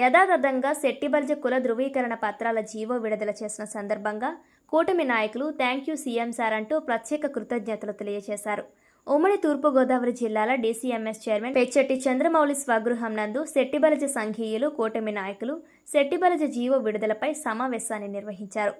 యథాతథంగా శెట్టిబల్జ కుల ధృవీకరణ పత్రాల జీవో విడుదల చేసిన సందర్భంగా కూటమి నాయకులు థ్యాంక్ యూ సీఎం సార్ అంటూ ప్రత్యేక కృతజ్ఞతలు తెలియజేశారు. ఉమ్మడి తూర్పుగోదావరి జిల్లాల డీసీఎంఎస్ చైర్మన్ పెచ్చెట్టి చంద్రమౌళి స్వగృహం నందు శెట్టిబలజ సంఘీయులు కూటమి నాయకులు శెట్టిబలజ జీవో విడుదలపై సమావేశాన్ని నిర్వహించారు.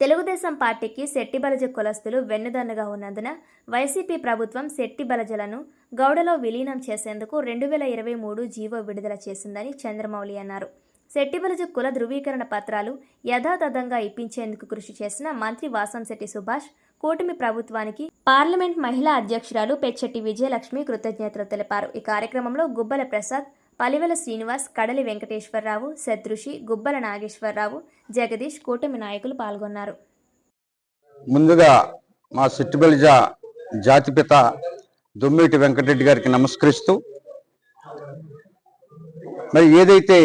తెలుగుదేశం పార్టీకి శెట్టి బలజ కులస్తులు వెన్నుదన్నుగా ఉన్నందున వైసీపీ ప్రభుత్వం శెట్టి బలజలను గౌడలో విలీనం చేసేందుకు రెండు వేల ఇరవై మూడు జీవో విడుదల చేసిందని చంద్రమౌళి అన్నారు. శెట్టిబలజ కుల ధృవీకరణ పత్రాలు యథాతథంగా ఇప్పించేందుకు కృషి చేసిన మంత్రి వాసంశెట్టి సుభాష్ కూటమి ప్రభుత్వానికి పార్లమెంట్ మహిళా అధ్యక్షురాలు పెచ్చెట్టి విజయలక్ష్మి కృతజ్ఞతలు తెలిపారు. ఈ కార్యక్రమంలో గుబ్బల ప్రసాద్ పలివెల శ్రీనివాస్ కడలి వెంకటేశ్వరరావు శత్రుషి గుబ్బల నాగేశ్వరరావు జగదీష్ కూటమి నాయకులు పాల్గొన్నారు. ముందుగా మా సిట్టిబలిజ జాతిపిత దొమ్మేటి వెంకటరెడ్డి గారికి నమస్కరిస్తూ మరి ఏదైతే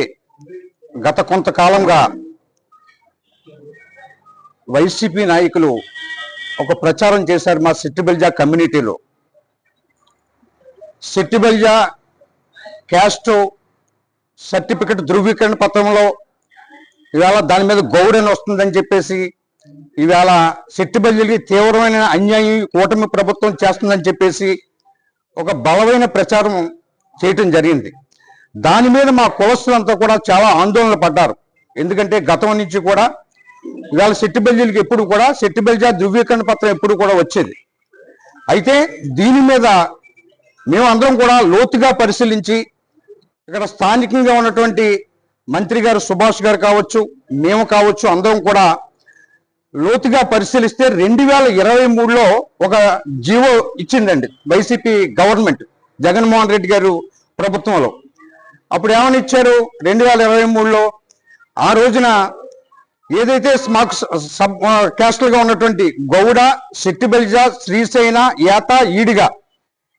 గత కొంతకాలంగా వైసీపీ నాయకులు ఒక ప్రచారం చేశారు మా సిట్టిబలిజా కమ్యూనిటీలో. సిట్టిబలిజా క్యాస్ట్ సర్టిఫికెట్ ధృవీకరణ పత్రంలో ఇవాళ దాని మీద గౌరవం వస్తుందని చెప్పేసి ఇవాళ శెట్టిబల్లికి తీవ్రమైన అన్యాయం కూటమి ప్రభుత్వం చేస్తుందని చెప్పేసి ఒక బలమైన ప్రచారం చేయటం జరిగింది. దాని మీద మా కులస్తులంతా కూడా చాలా ఆందోళన పడ్డారు. ఎందుకంటే గతం నుంచి కూడా ఇవాళ శెట్టిబల్లికి ఎప్పుడు కూడా సెట్టిబల్జా ధృవీకరణ పత్రం ఎప్పుడు కూడా వచ్చేది. అయితే దీని మీద మేము అందరం కూడా లోతుగా పరిశీలించి ఇక్కడ స్థానికంగా ఉన్నటువంటి మంత్రి గారు సుభాష్ గారు కావచ్చు మేము కావచ్చు అందరం కూడా లోతుగా పరిశీలిస్తే రెండు వేల ఇరవై మూడులో ఒక జీవో ఇచ్చిందండి వైసీపీ గవర్నమెంట్ జగన్మోహన్ రెడ్డి గారు ప్రభుత్వంలో. అప్పుడు ఏమని ఇచ్చారు? రెండు వేల ఇరవై మూడులో ఆ రోజున ఏదైతే మాకు సబ్ క్యాస్ట్లుగా ఉన్నటువంటి గౌడ శెట్టిబెల్జ శ్రీశైన ఏత ఈడిగా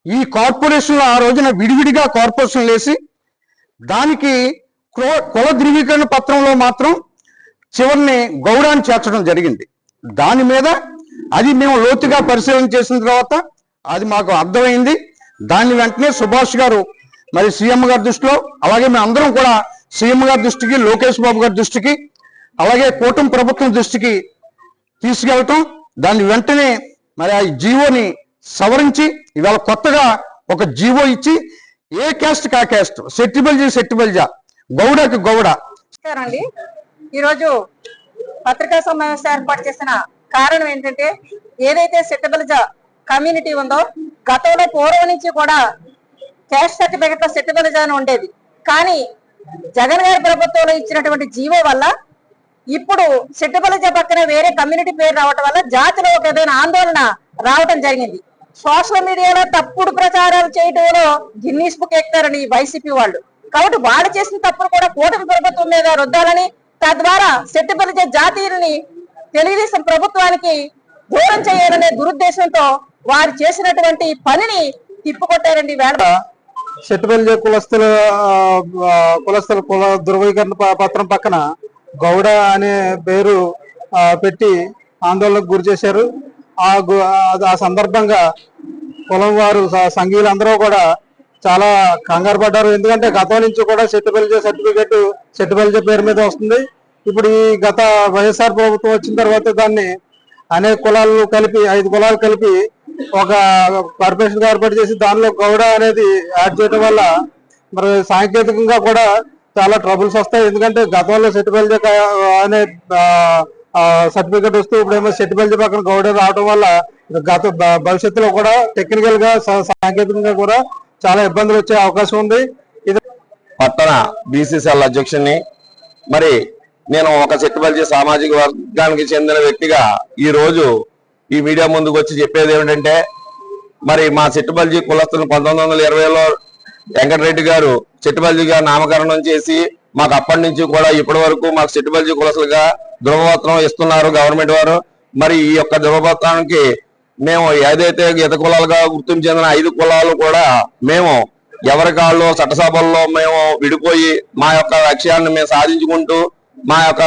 ఈ కార్పొరేషన్లో ఆ రోజున విడివిడిగా కార్పొరేషన్ వేసి దానికి కుల- ధృవీకరణ పత్రంలో మాత్రం చివరిని గౌడాన్ని చేర్చడం జరిగింది. దాని మీద అది మేము లోతుగా పరిశీలన చేసిన తర్వాత అది మాకు అర్థమైంది. దాన్ని వెంటనే సుభాష్ గారు మరి సీఎం గారి దృష్టిలో అలాగే మేము అందరం కూడా సీఎం గారి దృష్టికి లోకేష్ బాబు గారి దృష్టికి అలాగే కూటమి ప్రభుత్వం దృష్టికి తీసుకెళ్ళటం దాన్ని వెంటనే మరి ఆ జీవోని సవరించి ఇవాళ కొత్తగా ఒక జీవో ఇచ్చి ఏ క్యాస్ట్ కా క్యాస్ట్? సెట్టిబల్జీ సెట్టిబల్జా గౌడకి గౌడ. అండి. ఈరోజు పత్రికా సమావేశం ఏర్పాటు చేసిన కారణం ఏంటంటే ఏదైతే సెట్టబలిజ కమ్యూనిటీ ఉందో గతంలో పూర్వం నుంచి కూడా క్యాష్ సర్టిఫికెట్లో సెట్టబలిజ అని ఉండేది. కానీ జగన్ గారి ప్రభుత్వంలో ఇచ్చినటువంటి జీవో వల్ల ఇప్పుడు సెట్టుబలిజ పక్కన వేరే కమ్యూనిటీ పేరు రావటం వల్ల జాతిలో ఒక ఏదైనా ఆందోళన రావటం జరిగింది. సోషల్ మీడియాలో తప్పుడు ప్రచారాలు చేయడంలో గిన్నీస్ బుక్ ఎక్కుతారని వైసీపీ వాళ్ళు. కాబట్టి వాళ్ళు చేసిన తప్పులు కూడా కూటమి ప్రభుత్వం మీద రుద్దాలని తద్వారా శక్తిపరిచే జాతీయులని తెలుగుదేశం ప్రభుత్వానికి దూరం చేయాలనే దురుద్దేశంతో వారు చేసినటువంటి పనిని తిప్పుకొట్టారండి వేళ. శెట్టిపల్లి కులస్తుల కులస్తుల కుల ధృవీకరణ ప- పత్రం పక్కన గౌడ అనే పేరు పెట్టి ఆందోళనకు గురి చేశారు. ఆ గు- ఆ సందర్భంగా కులం వారు స- సంఘీయులందరూ కూడా చాలా కంగారు పడ్డారు. ఎందుకంటే గతం నుంచి కూడా సెట్టుబెల్జే సర్టిఫికెట్ సెట్టుబెల్జే పేరు మీద వస్తుంది. ఇప్పుడు ఈ గత వైఎస్ఆర్ ప్రభుత్వం వచ్చిన తర్వాత దాన్ని అనేక కులాలు కలిపి ఐదు కులాలు కలిపి ఒక కార్పొరేషన్ ఏర్పాటు చేసి దానిలో గౌడ అనేది యాడ్ చేయడం వల్ల మరి సాంకేతికంగా కూడా చాలా ట్రబుల్స్ వస్తాయి. ఎందుకంటే గతంలో సెటిబెల్జ అనే సర్టిఫికెట్ వస్తూ ఇప్పుడేమో సెటిబెల్జ పక్కన గౌడ రావడం వల్ల గత భవిష్యత్తులో కూడా టెక్నికల్గా సా- సాంకేతికంగా కూడా చాలా ఇబ్బందులు వచ్చే అవకాశం ఉంది. ఇది పట్టణ బీసీసీఎల్ అధ్యక్షుడిని మరి నేను ఒక చెట్టుపల్లి సామాజిక వర్గానికి చెందిన వ్యక్తిగా ఈ రోజు ఈ మీడియా ముందుకు వచ్చి చెప్పేది ఏమిటంటే మరి మా చెట్టుపల్లి కులస్తులను పంతొమ్మిది వందల ఇరవైలో వెంకటరెడ్డి గారు చెట్టుపల్లిగా నామకరణం చేసి మాకు అప్పటి నుంచి కూడా ఇప్పటి వరకు మాకు చెట్టుపల్లి కులసులుగా ధృవపత్రం ఇస్తున్నారు గవర్నమెంట్ వారు. మరి ఈ యొక్క ధృవపత్రానికి మేము ఏదైతే గీత కులాలుగా గుర్తింపు చెందిన ఐదు కులాలు కూడా మేము ఎవరి కాళ్ళు చట్టసభల్లో మేము విడిపోయి మా యొక్క లక్ష్యాన్ని మేము సాధించుకుంటూ మా యొక్క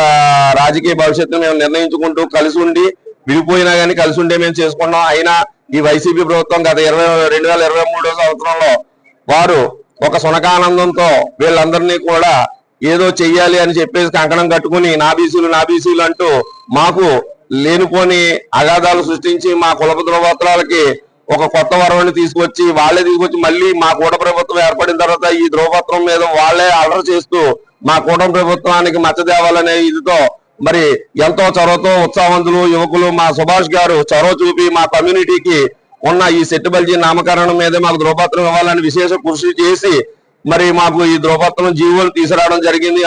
రాజకీయ భవిష్యత్తును మేము నిర్ణయించుకుంటూ కలిసి ఉండి విడిపోయినా కానీ కలిసి ఉండే మేము చేసుకున్నాం. అయినా ఈ వైసీపీ ప్రభుత్వం గత ఇరవై రెండు వేల ఇరవై మూడో సంవత్సరంలో వారు ఒక సునకానందంతో వీళ్ళందరినీ కూడా ఏదో చెయ్యాలి అని చెప్పేసి కంకణం కట్టుకుని నా బీసీలు నా బీసీలు అంటూ మాకు లేనుకొని అగాధాలు సృష్టించి మా కులప ధ్రువపత్రాలకి ఒక కొత్త వరవని తీసుకొచ్చి వాళ్ళే తీసుకొచ్చి మళ్ళీ మా కూట ప్రభుత్వం ఏర్పడిన తర్వాత ఈ ధ్రువపత్రం మీద వాళ్ళే అలర్ చేస్తూ మా కూటమి ప్రభుత్వానికి మచ్చ తేవాలనే ఇదితో మరి ఎంతో చొరవతో ఉత్సాహవంతులు యువకులు మా సుభాష్ గారు చొరవ చూపి మా కమ్యూనిటీకి ఉన్న ఈ సెట్టుబల్జీ నామకరణం మీద మాకు ధ్రువపత్రం ఇవ్వాలని విశేష కృషి చేసి మరి మాకు ఈ ధ్రువపత్రం జీవోలు తీసుకురావడం జరిగింది.